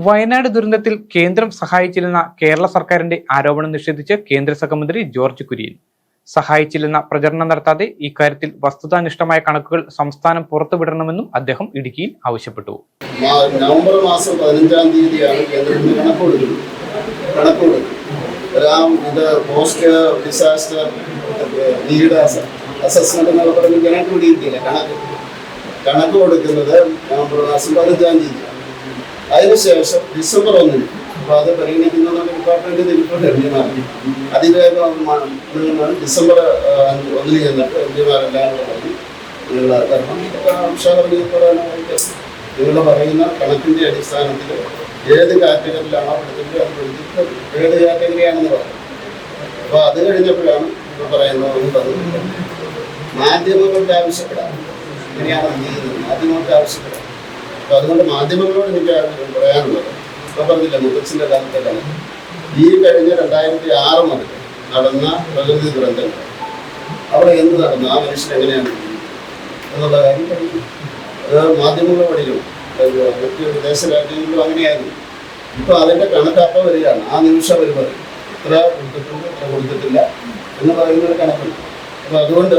വയനാട് ദുരന്തത്തിൽ കേന്ദ്രം സഹായിച്ചില്ലെന്ന കേരള സർക്കാരിന്റെ ആരോപണം നിഷേധിച്ച് കേന്ദ്ര സഹമന്ത്രി ജോർജ് കുര്യൻ. സഹായിച്ചില്ലെന്ന പ്രചരണം നടത്താതെ ഇക്കാര്യത്തിൽ വസ്തുതാനിഷ്ഠമായ കണക്കുകൾ സംസ്ഥാനം പുറത്തുവിടണമെന്നും അദ്ദേഹം ഇടുക്കിയിൽ ആവശ്യപ്പെട്ടു. നവംബർ മാസം പതിനഞ്ചാം തീയതിയാണ് കേന്ദ്രത്തിന്റെ കണക്ക് കൊടുക്കുന്നത് കണക്ക് കൊടുക്കുന്നത് ഒരാം ഇത് പോസ്റ്റ് ഡിസാസ്റ്റർ നീഡ് അസസ്മെന്റ് എന്നൊക്കെ പറഞ്ഞ് കണക്ക് പിടിയിട്ടില്ല കണക്ക്. കണക്ക് കൊടുക്കുന്നത് നവംബർ മാസം പതിനഞ്ചാം തീയതി അതിനുശേഷം ഡിസംബർ ഒന്നിന് അപ്പോൾ അത് പരിഗണിക്കുന്ന ഡിപ്പാർട്ട്മെന്റ് റിപ്പോർട്ട് എം ഡിമാർക്ക് അതിവേഗം മ- നിങ്ങൾ ഡിസംബർ ഒന്നിന് ചെന്നിട്ട് എം ഡിമാരെല്ലാം കൂടെ പറഞ്ഞ് തരണം പറയാനായിട്ട് നിങ്ങൾ പറയുന്ന കണക്കിന്റെ അടിസ്ഥാനത്തിൽ ഏത് കാറ്റഗറിയിലാണോ പഠിക്കുന്നത് ഏത് കാറ്റഗറിയാണെന്ന് പറഞ്ഞു. അപ്പോൾ അത് കഴിഞ്ഞപ്പോഴാണ് ഇപ്പോൾ പറയുന്നത് ഒന്ന് മാധ്യമങ്ങളുടെ ആവശ്യപ്പെടാം. ഇങ്ങനെയാണ് ചെയ്യുന്നത് മാധ്യമങ്ങൾക്ക് ആവശ്യപ്പെടാം. അപ്പോൾ അതുകൊണ്ട് മാധ്യമങ്ങളോട് എനിക്ക് പറയാനുള്ളത് ഇപ്പൊ പറഞ്ഞില്ല മുത്തച്ഛന്റെ കാലത്തേക്കാണ് ഈ കഴിഞ്ഞ രണ്ടായിരത്തി ആറ് മുതൽ നടന്ന പ്രകൃതി ദുരന്തങ്ങൾ അവിടെ എന്ത് നടന്നു ആ മനുഷ്യൻ എങ്ങനെയാണ് എന്നുള്ള കാര്യം പഠിക്കും മാധ്യമങ്ങൾ പഠിക്കും അത് മറ്റ് വിദേശ രാജ്യങ്ങളിലും അങ്ങനെയായിരുന്നു. ഇപ്പോൾ അതിന്റെ കണക്കപ്പ വരികയാണ്. ആ നിമിഷം വരുമ്പോൾ ഇത്ര കൊടുത്തിട്ടുണ്ട് ഇത്ര കൊടുത്തിട്ടില്ല എന്ന് പറയുന്ന ഒരു കണക്കുണ്ട്. അപ്പോൾ അതുകൊണ്ട്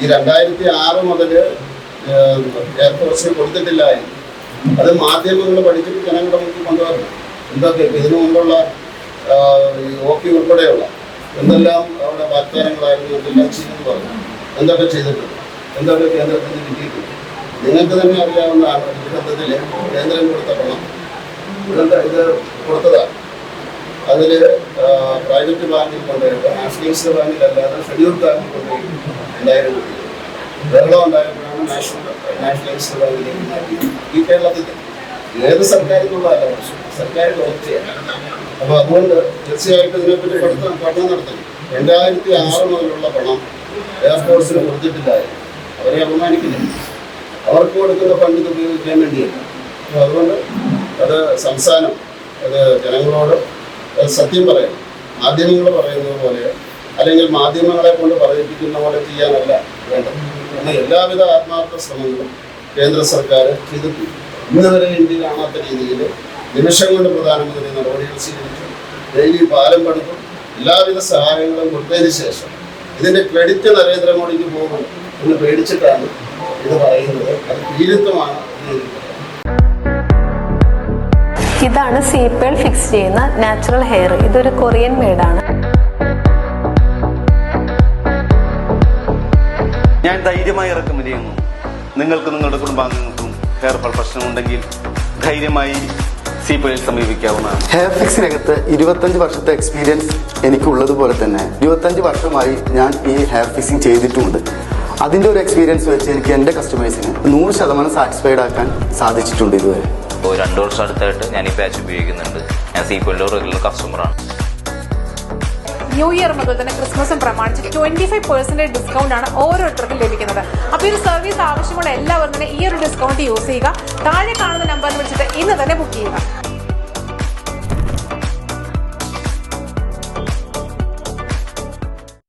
ഈ രണ്ടായിരത്തി ആറ് മുതൽ എയർഫോഴ്സിന് കൊടുത്തിട്ടില്ലായിരുന്നു അത് മാധ്യമങ്ങൾ പഠിച്ചിട്ട് ജനങ്ങളുടെ മുമ്പിൽ കൊണ്ടുവരണം. എന്തൊക്കെ ഇതിനു മുമ്പുള്ള ഓക്കി ഉൾപ്പെടെയുള്ള എന്തെല്ലാം അവരുടെ വാഗ്ദാനങ്ങളായിരുന്നു എന്തെല്ലാം ചെയ്തെന്ന് പറഞ്ഞു എന്തൊക്കെ ചെയ്തിട്ടുണ്ട്? എന്തൊക്കെ കേന്ദ്രത്തിൽ നിന്ന് കിട്ടിയിട്ടുണ്ട്? നിങ്ങൾക്ക് തന്നെ അറിയാവുന്നതാണ് ദുരന്തത്തിൽ കേന്ദ്രം കൊടുത്ത പണം. ദുരന്ത ഇത് കൊടുത്തതാണ് അതിൽ പ്രൈവറ്റ് ബാങ്കിൽ കൊണ്ടുപോയിട്ട് നാഷണലൈസ്ഡ് ബാങ്കിലല്ലാതെ ഷെഡ്യൂൾ ബാങ്കിൽ കൊണ്ടുപോയി ഉണ്ടായിരുന്നു വെള്ളം ഉണ്ടായപ്പോഴാണ് അപ്പോൾ അതുകൊണ്ട് തീർച്ചയായിട്ടും ഇതിനെപ്പറ്റി പഠിത്തം പഠനം നടത്തണം രണ്ടായിരത്തി ആറ് മുതലുള്ള പണം എയർഫോഴ്സിന് കൊടുത്തിട്ടില്ലായിരുന്നു അവരെ അപമാനിക്കുന്നില്ല അവർക്ക് കൊടുക്കുന്ന ഫണ്ട് ഇത് ഉപയോഗിക്കാൻ വേണ്ടിയല്ല അപ്പോൾ അതുകൊണ്ട് അത് സംസ്ഥാനം അത് ജനങ്ങളോട് സത്യം പറയണം മാധ്യമങ്ങൾ പറയുന്നത് പോലെ അല്ലെങ്കിൽ മാധ്യമങ്ങളെ കൊണ്ട് പറയിപ്പിക്കുന്ന പോലെ ചെയ്യാനല്ല വേണ്ടത് കാരണം എല്ലാവിധ ആത്മാർത്ഥ ശ്രമങ്ങളും കേന്ദ്ര സർക്കാർ ചെയ്തിട്ടുണ്ട്. ഇന്ന് വരെ ഇന്ത്യ കാണാത്ത രീതിയിൽ നിമിഷം കൊണ്ട് പ്രധാനമന്ത്രി നടപടികൾ സ്വീകരിച്ചു. ഡെയിലി പാലം പണിതും എല്ലാവിധ സഹായങ്ങളും കൊടുത്തതിന് ശേഷം ഇതിന്റെ ക്രെഡിറ്റ് നരേന്ദ്രമോദിക്ക് പോകും എന്ന് പേടിച്ചിട്ടാണ് ഇത് പറയുന്നത്. അത് എനിക്ക് ഇതാണ് സീപ്പേൾ ഫിക്സ് ചെയ്യുന്ന നാച്ചുറൽ ഹെയർ. ഇതൊരു കൊറിയൻ മെയ്ഡാണ് ഞാൻ ധൈര്യമായി ഇറക്കുമതി ചെയ്യുന്നു നിങ്ങൾക്ക് നിങ്ങളുടെ കുടുംബാംഗങ്ങൾക്കും ഹെയർ ഫാൾ പ്രശ്നമുണ്ടെങ്കിൽ ധൈര്യമായി സീപ്പയിൽ സമീപിക്കാവുന്നതാണ്. ഹെയർ ഫിക്സിനകത്ത് ഇരുപത്തഞ്ച് വർഷത്തെ എക്സ്പീരിയൻസ് എനിക്കുള്ളതുപോലെ തന്നെ. ഇരുപത്തഞ്ച് വർഷമായി ഞാൻ ഈ ഹെയർ ഫിക്സിങ് ചെയ്തിട്ടുമുണ്ട് അതിന്റെ ഒരു എക്സ്പീരിയൻസ് വെച്ച് എനിക്ക് എന്റെ കസ്റ്റമേഴ്സിന് നൂറ് ശതമാനം സാറ്റിസ്ഫൈഡ് ആക്കാൻ സാധിച്ചിട്ടുണ്ട് ഇതുവരെ. ഇപ്പോൾ രണ്ട് വർഷം അടുത്തായിട്ട് ഞാൻ ഈ പാച്ച് ഉപയോഗിക്കുന്നുണ്ട്. ഞാൻ സീക്വലിന്റെ റെഗുലർ കസ്റ്റമറാണ് ന്യൂ ഇയർ മുതൽ തന്നെ ക്രിസ്മസും പ്രമാണിച്ച് ട്വന്റി ഫൈവ് പെർസെന്റേജ് ഡിസ്കൗണ്ട് ആണ് ഓരോരുത്തർക്കും ലഭിക്കുന്നത്. അപ്പോൾ ഈ ഒരു സർവീസ് ആവശ്യമുള്ള എല്ലാവരും തന്നെ ഈ ഒരു ഡിസ്കൗണ്ട് യൂസ് ചെയ്യുക. താഴെ കാണുന്ന നമ്പറിൽ വിളിച്ചിട്ട് ഇന്ന് തന്നെ ബുക്ക് ചെയ്യുക.